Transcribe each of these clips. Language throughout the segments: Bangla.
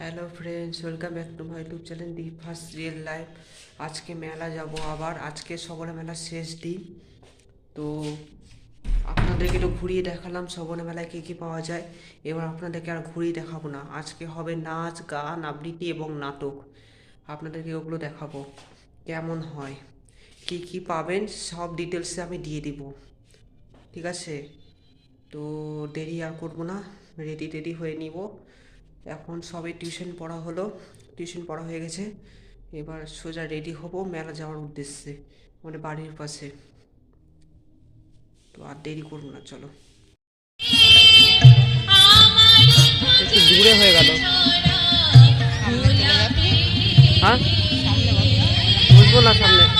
Hello friends welcome back to my YouTube channel the first real life আজকে মেলা যাব আবার। আজকে সবরে মেলার শেষ দিন। তো আপনাদেরকে একটু ঘুরিয়ে দেখালাম সবরে মেলায় কী কী পাওয়া যায়। এবার আপনাদেরকে আর ঘুরিয়ে দেখাবো না। আজকে হবে নাচ, গান, আবৃত্তি এবং নাটক। আপনাদেরকে ওগুলো দেখাবো। কেমন হয়? কি কি পাবেন? সব ডিটেলসে আমি দিয়ে দিব। ঠিক আছে? তো দেরি আর করব না। রেডি টেডি হয়ে নিব। এখন সবে টিউশন পড়া হলো টিউশন পড়া হয়ে গেছে। এবার সোজা রেডি হব মেলা যাওয়ার উদ্দেশ্যে মানে বাড়ির পাশে। তো আর দেরি করব না চলো। একটু দূরে হয়ে গেল। হ্যাঁ? বুঝব না সামনে?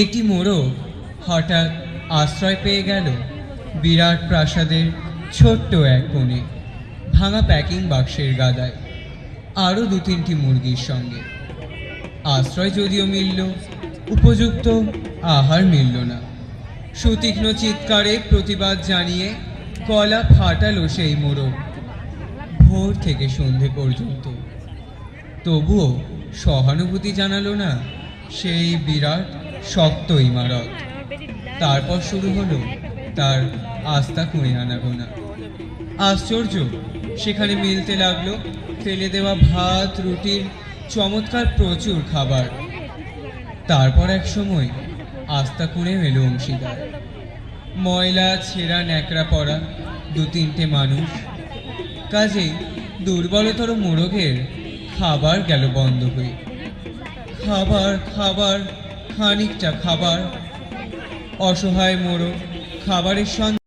একটি মোড়ক হঠাৎ আশ্রয় পেয়ে গেল বিরাট প্রাসাদের ছোট্ট এক কোণে, ভাঙা প্যাকিং বাক্সের গাদায়, আরও দু তিনটি মুরগির সঙ্গে। আশ্রয় যদিও মিলল, উপযুক্ত আহার মিলল না। সুতীক্ষ্ণ চিৎকারে প্রতিবাদ জানিয়ে কলা ফাটালো সেই মোড়ক, ভোর থেকে সন্ধে পর্যন্ত। তবুও সহানুভূতি জানালো না সেই বিরাট শক্ত ইমারত। তারপর শুরু হলো তার আস্থা কুঁড়ে আনাগোনা আশ্চর্য, সেখানে মিলতে লাগল ফেলে দেওয়া ভাত, রুটির চমৎকার প্রচুর খাবার। তারপর এক সময় আস্থা কুঁড়ে এলো অংশীদার। ময়লা, ছেঁড়া, ন্যাকড়া পড়া, দু তিনটে মানুষ। কাজেই দুর্বলতর মোড়কের খাবার গেল বন্ধ হয়ে। খাবার খাবার খানিকটা খাবার অসহায় মোড়ক খাবারের সন্ধান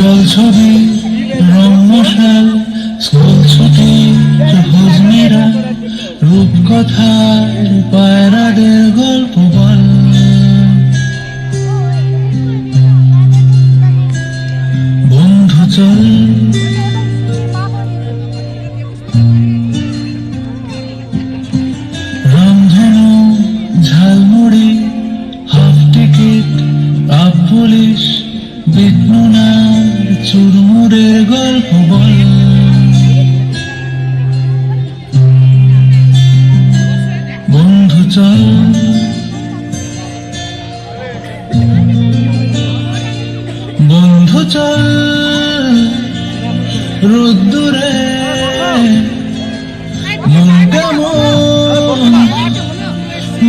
জল ছবি রং স্কুল ছুটি রূপকথা কেমন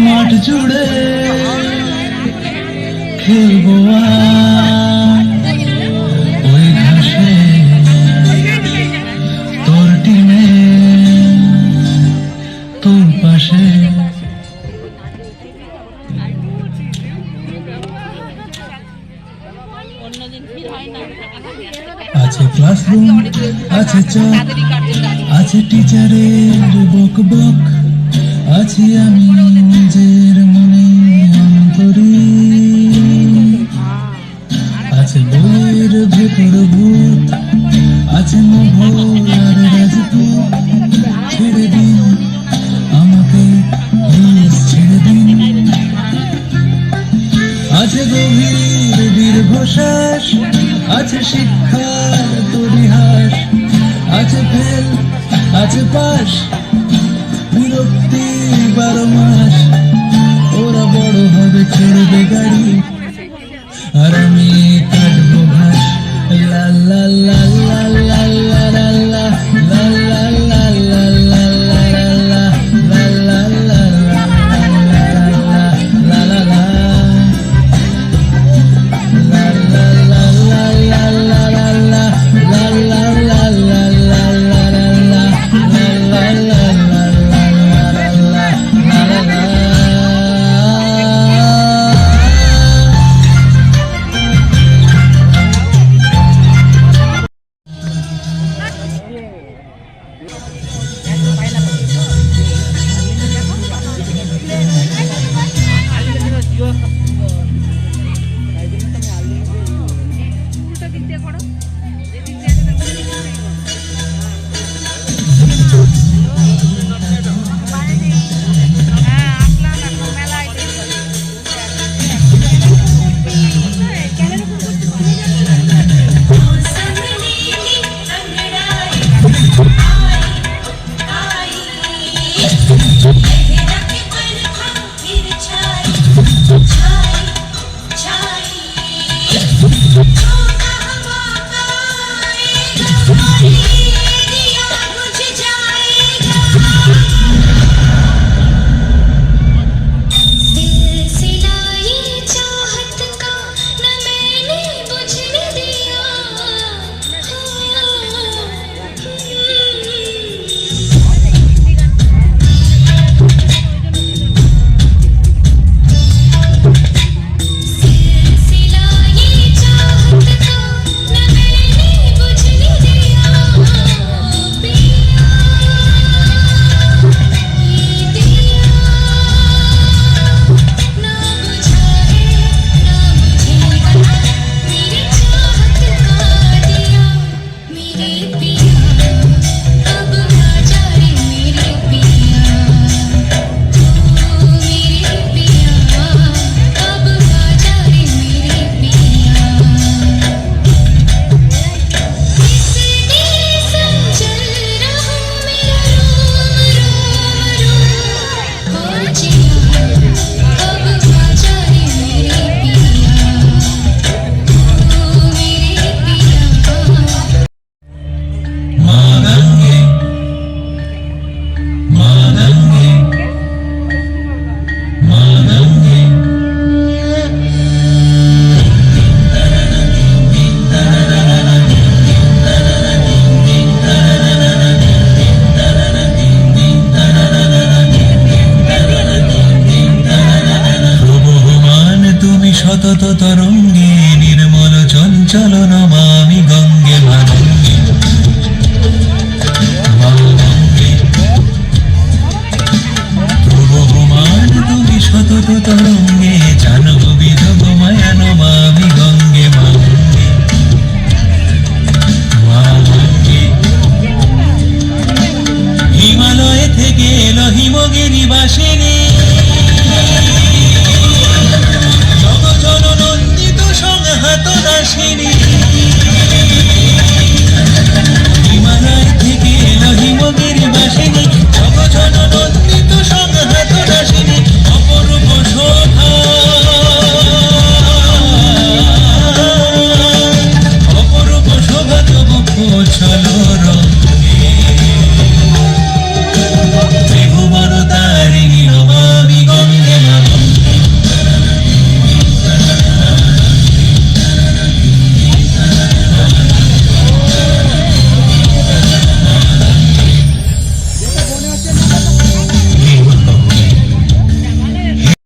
মাঠ জুড়ে খেলব আজ আছে চক আছে টিচারের বক বক আছি আমি নিজের মনে আছে বইয়ের ভেতর de paz. teléfono? ¿Tienes que?